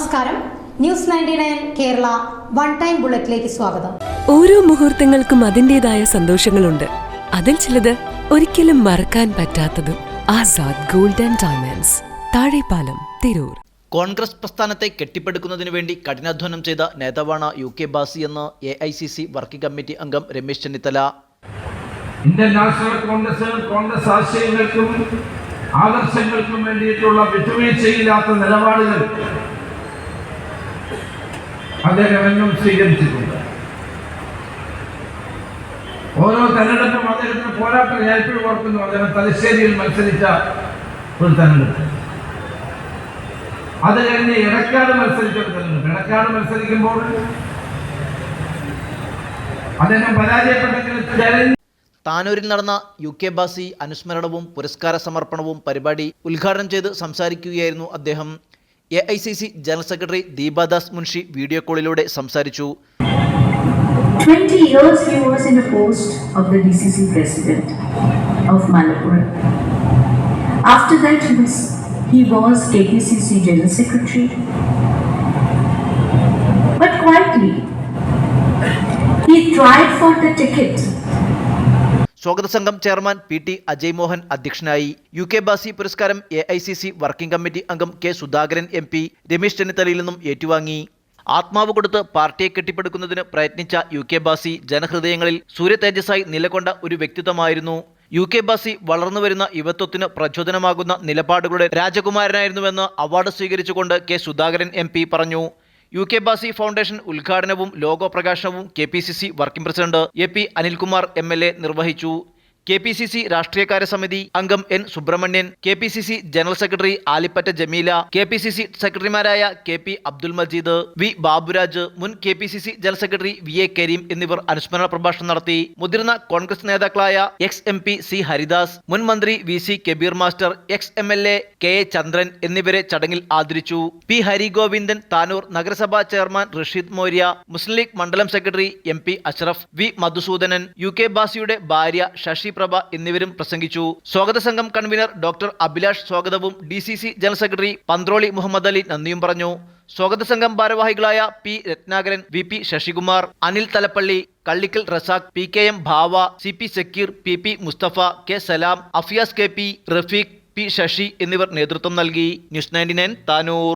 നമസ്കാരം. News ninety nine Kerala one time ബുള്ളറ്റിലേക്ക് സ്വാഗതം. ഓരോ മുഹൂർത്തങ്ങൾക്കും അതിന്റെതായ സന്തോഷങ്ങളുണ്ട്. അതിൽ ചിലത് ഒരിക്കലും മറക്കാൻ പറ്റാത്തതും ആസാദ് ഗോൾഡൻ ഡയമണ്ട്സ് താഴെപ്പാലം തിരൂർ. കോൺഗ്രസ് പ്രസ്ഥാനത്തെ കെട്ടിപ്പടുക്കുന്നതിനു വേണ്ടി കഠിനാധ്വാനം ചെയ്ത നേതാവാണ് യു കെ ബാസി എന്ന് A I C C working committee അംഗം രമേശ് ചെന്നിത്തല. ഇന്ത്യൻ നാഷണൽ കോൺഗ്രസ് കോൺഗ്രസ് ആശയങ്ങൾക്കും ആദർശങ്ങൾക്കും വേണ്ടിയിട്ടുള്ള വിട്ടുവീഴ്ചയില്ലാത്ത നിലപാടുകൾ അദ്ദേഹം എന്നും സ്വീകരിച്ചിട്ടുണ്ട്. ഓരോ തെരഞ്ഞെടുപ്പും അദ്ദേഹത്തിന് പോരാട്ടം ഇപ്പോഴും ഓർക്കുന്നു അദ്ദേഹം തലശ്ശേരിയിൽ മത്സരിച്ച ഒരു തെരഞ്ഞെടുപ്പ്. അത് കഴിഞ്ഞ് ഇടക്കാട് മത്സരിച്ച ഒരു തെരഞ്ഞെടുപ്പ്. ഇടക്കാട് മത്സരിക്കുമ്പോൾ അദ്ദേഹം പരാജയപ്പെട്ടെങ്കിലും താനൂരിൽ നടന്ന യു കെ ബാസി അനുസ്മരണവും പുരസ്കാര സമർപ്പണവും പരിപാടി ഉദ്ഘാടനം ചെയ്ത് സംസാരിക്കുകയായിരുന്നു അദ്ദേഹം. A I C C general secretary Deepa Das Munshi video കോളിലൂടെ സംസാരിച്ചു 20 years he was in the post of the DCC president of Malapur. After that he was, he was KPCC general secretary. But quietly, he tried for the ticket സ്വാഗത സംഘം chairman P T Ajay Mohan അധ്യക്ഷനായി. U K Basi പുരസ്കാരം A I C C working committee അംഗം K Sudhakaran M P Ramesh ചെന്നിത്തലയിൽ നിന്നും ഏറ്റുവാങ്ങി. ആത്മാവ് കൊടുത്ത് പാർട്ടിയെ കെട്ടിപ്പടുക്കുന്നതിന് പ്രയത്നിച്ച യു കെ ബാസി ജനഹൃദയങ്ങളിൽ സൂര്യ തേജസ്സായി നിലകൊണ്ട ഒരു വ്യക്തിത്വമായിരുന്നു. യു കെ ബാസി വളർന്നുവരുന്ന യുവത്വത്തിന് പ്രചോദനമാകുന്ന നിലപാടുകളുടെ രാജകുമാരനായിരുന്നുവെന്ന് അവാർഡ് സ്വീകരിച്ചുകൊണ്ട് കെ സുധാകരൻ എം പറഞ്ഞു. യു കെ ബാസി ഫൗണ്ടേഷൻ ഉദ്ഘാടനവും ലോഗോ പ്രകാശനവും K P C C working president A P Anilkumar M L A നിർവഹിച്ചു കെ പി സി സി രാഷ്ട്രീയകാര്യ സമിതി അംഗം N Subramanian K P C C general secretary Alipatta Jameela K P C C സെക്രട്ടറിമാരായ K P Abdul Majeed V Baburaj മുൻ K P C C general secretary V A Kareem എന്നിവർ അനുസ്മരണ പ്രഭാഷണം നടത്തി. മുതിർന്ന കോൺഗ്രസ് നേതാക്കളായ ex M P C Haridas മുൻ മന്ത്രി V C Kabeer master ex M L A K A Chandran എന്നിവരെ ചടങ്ങിൽ ആദരിച്ചു. പി ഹരിഗോവിന്ദൻ താനൂർ നഗരസഭാ ചെയർമാൻ റഷീദ് മോര്യ മുസ്ലിം ലീഗ് മണ്ഡലം secretary M P Ashraf V Madhusoodanan U K ബാസിയുടെ ഭാര്യ ശശി പ്രഭ എന്നിവരും പ്രസംഗിച്ചു. സ്വാഗത സംഘം കൺവീനർ ഡോക്ടർ അഭിലാഷ് സ്വാഗതവും D C C general secretary Panthroli Muhammad Ali നന്ദിയും പറഞ്ഞു. സ്വാഗത സംഘം ഭാരവാഹികളായ P Ratnakaran V P Sasikumar Anil Thalappally Kallikkal Razak P K M ഭാവ C P Sakeer P P Musthafa K Salam Afiyas K P Rafeeq P Sasi എന്നിവർ നേതൃത്വം നൽകി. News ninety nine Tanur.